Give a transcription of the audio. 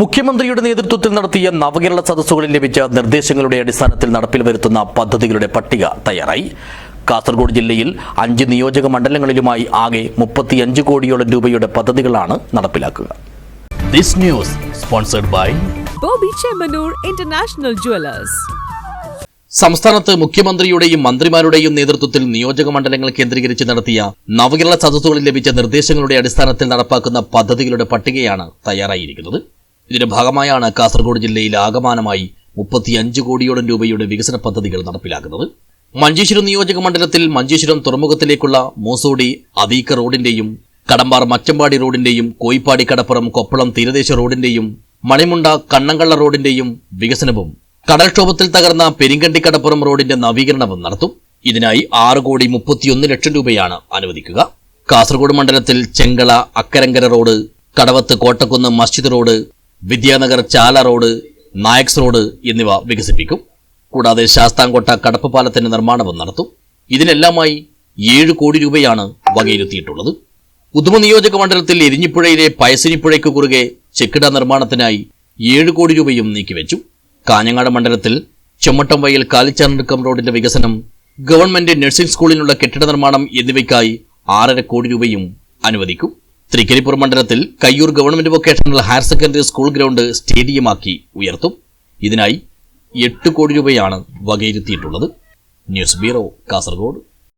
മുഖ്യമന്ത്രിയുടെ നേതൃത്വത്തിൽ നടത്തിയ നവകേരള സദസ്സുകളിൽ ലഭിച്ച നിർദ്ദേശങ്ങളുടെ അടിസ്ഥാനത്തിൽ നടപ്പിൽ വരുത്തുന്ന പദ്ധതികളുടെ പട്ടിക തയ്യാറായി. കാസർഗോഡ് ജില്ലയിൽ അഞ്ച് നിയോജക മണ്ഡലങ്ങളിലുമായി ആകെ മുപ്പത്തിയഞ്ച് കോടിയോളം രൂപയുടെ പദ്ധതികളാണ് നടപ്പിലാക്കുക. This news sponsored by Bobby Chemanur International Jewelers. സംസ്ഥാനത്ത് മുഖ്യമന്ത്രിയുടെയും മന്ത്രിമാരുടെയും നേതൃത്വത്തിൽ നിയോജക മണ്ഡലങ്ങൾ കേന്ദ്രീകരിച്ച് നടത്തിയ നവകേരള സദസ്സുകളിൽ ലഭിച്ച നിർദ്ദേശങ്ങളുടെ അടിസ്ഥാനത്തിൽ നടപ്പാക്കുന്ന പദ്ധതികളുടെ പട്ടികയാണ് തയ്യാറായിരിക്കുന്നത്. ഇതിന്റെ ഭാഗമായാണ് കാസർഗോഡ് ജില്ലയിൽ ആകമാനമായി മുപ്പത്തിയഞ്ച് കോടിയോളം രൂപയുടെ വികസന പദ്ധതികൾ നടപ്പിലാക്കുന്നത്. മഞ്ചേശ്വരം നിയോജക മണ്ഡലത്തിൽ മഞ്ചേശ്വരം തുറമുഖത്തിലേക്കുള്ള മൂസോടി അതീക്ക റോഡിന്റെയും കടമ്പാർ മച്ചമ്പാടി റോഡിന്റെയും കോയിപ്പാടി കടപ്പുറം കൊപ്പളം തീരദേശ റോഡിന്റെയും മണിമുണ്ട കണ്ണങ്കള്ള റോഡിന്റെയും വികസനവും കടൽക്ഷോഭത്തിൽ തകർന്ന പെരിങ്കണ്ടി കടപ്പുറം റോഡിന്റെ നവീകരണവും നടത്തും. ഇതിനായി ആറ് കോടി മുപ്പത്തിയൊന്ന് ലക്ഷം രൂപയാണ് അനുവദിക്കുക. കാസർഗോഡ് മണ്ഡലത്തിൽ Chengala Akkarangara road Kadavath Kottakkunnu Masjid road Vidyanagar Chala road Nayaks road എന്നിവ വികസിപ്പിക്കും. കൂടാതെ ശാസ്താംകോട്ട കടപ്പ് പാലത്തിന്റെ നിർമ്മാണവും നടത്തും. ഇതിനെല്ലാമായി ഏഴ് കോടി രൂപയാണ് വകയിരുത്തിയിട്ടുള്ളത്. ഉദുമ നിയോജക മണ്ഡലത്തിൽ എരിഞ്ഞിപ്പുഴയിലെ പയസിനിപ്പുഴയ്ക്ക് കുറുകെ ചെക്കിട നിർമ്മാണത്തിനായി ഏഴ് കോടി രൂപയും നീക്കിവെച്ചു. കാഞ്ഞങ്ങാട് മണ്ഡലത്തിൽ ചുമട്ടം വയൽ കാലിച്ചാർക്കം റോഡിന്റെ വികസനം ഗവൺമെന്റ് നഴ്സിംഗ് സ്കൂളിനുള്ള കെട്ടിട നിർമ്മാണം എന്നിവയ്ക്കായി ആറര കോടി രൂപയും അനുവദിക്കും. തൃക്കരിപ്പൂർ മണ്ഡലത്തിൽ Kayyur government vocational higher secondary school ground സ്റ്റേഡിയമാക്കി ഉയർത്തും. ഇതിനായി എട്ട് കോടി രൂപയാണ് വകയിരുത്തിയിട്ടുള്ളത്. News bureau Kasaragod.